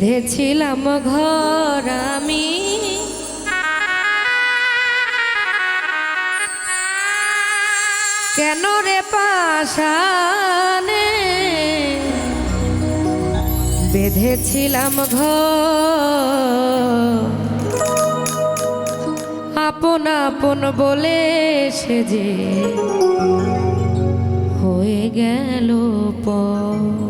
বেঁধেছিলাম ঘর আমি। কেন রে পাশানে বেঁধেছিলাম ঘর। আপন আপন বলে সে যে হয়ে গেল পর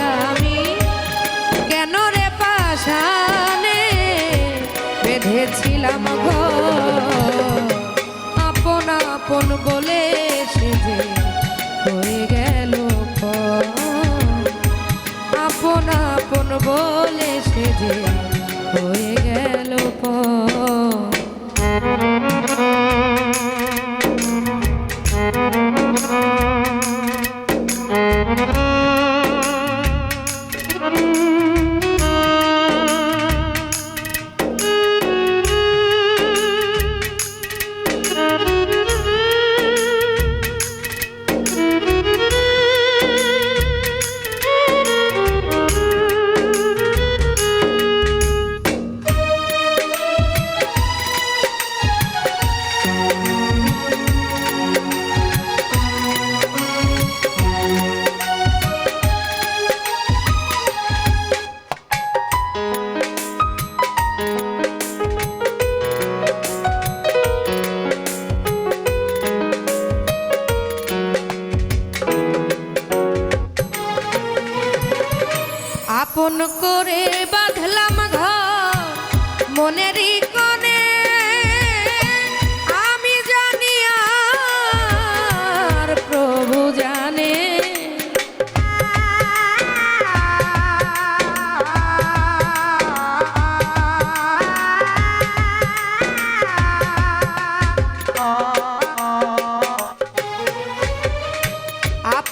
যে হয়ে গেল পর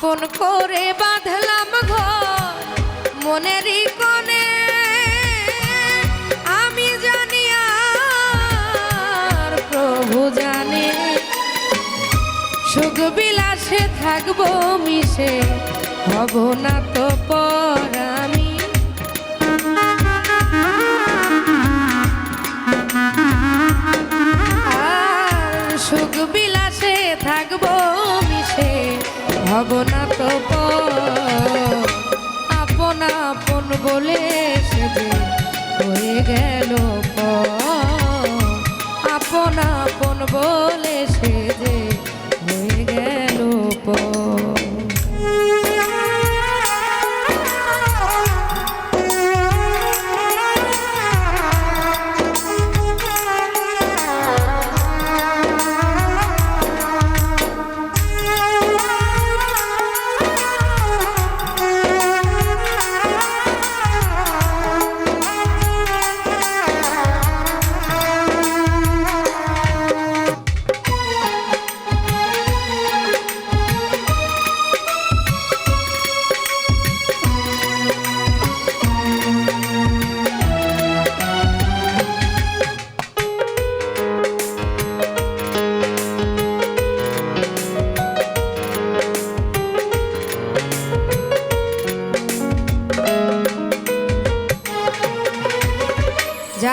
আপন করে বাঁধলাম ঘর মনেরই কোণে। আমি জানি আর প্রভু জানে। সুখ বিলাসে থাকব মিশে, হব না তো পর। হব না তো। আপন আপন বলে সেদিন হয়ে গেল। আপন আপন বলে সে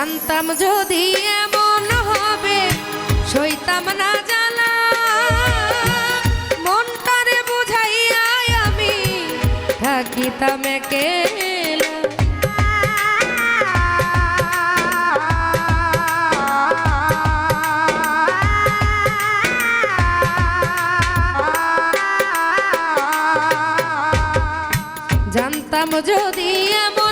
জানতাম যদি এমন হবে, সইতাম না জানা। মনটারে বুঝাইয়া আমি থাকিতাম একেলা। জানতাম যদি এমন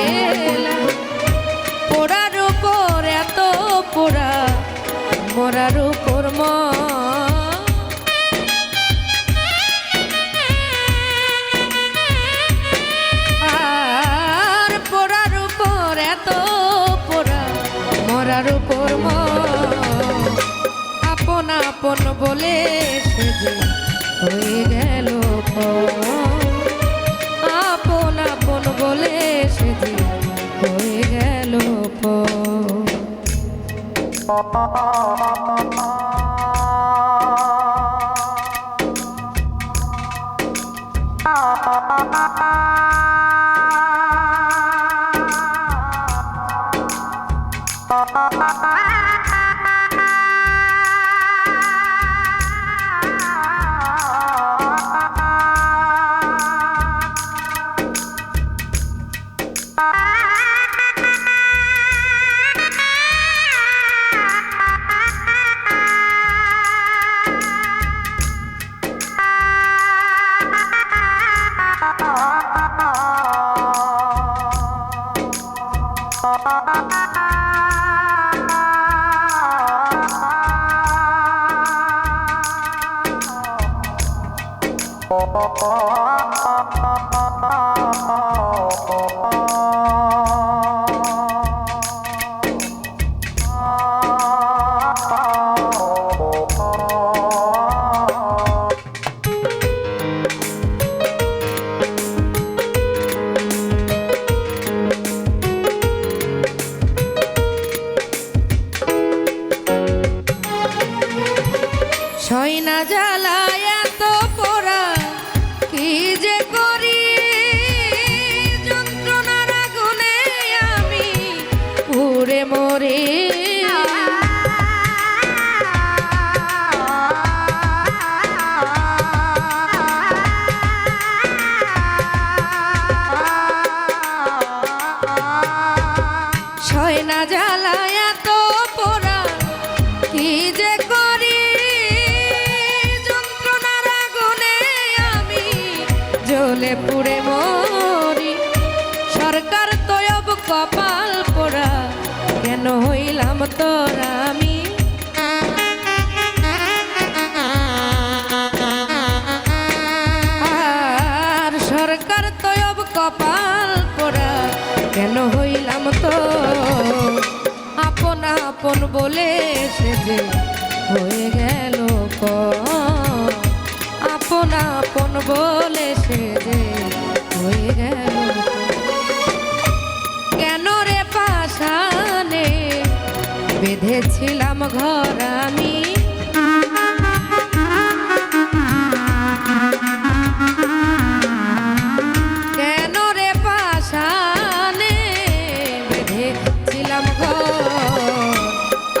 একেলা পোড়ার উপর এত পোড়া মোরার উপর মন আপন আপন বলে সে হয়ে গেল। Thank you. সয়না জ্বলে পুড়ে মরি, সরকার তয়ব কপাল পোড়া, কেন হইলাম তোরা আমি সরকার তয়ব কপাল পোড়া, কেন হইলাম তো আপন আপন বলে সে যে হয়ে গেল পর। আপন বলে সে যে হয়ে গেল। কেন রে পাশানে বেঁধেছিলাম ঘর আমি? কেন রে পাশানে বেঁধেছিলাম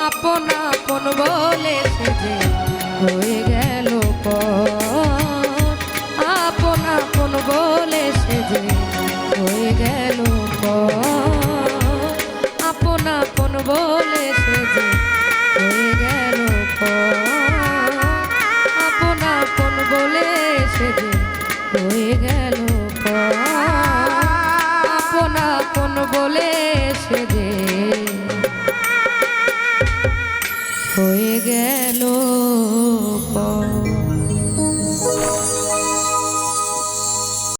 আপন আপন বলে সে যে হয়ে গেল পর বলে সে যে হয়ে গেল আপন আপন বলে সে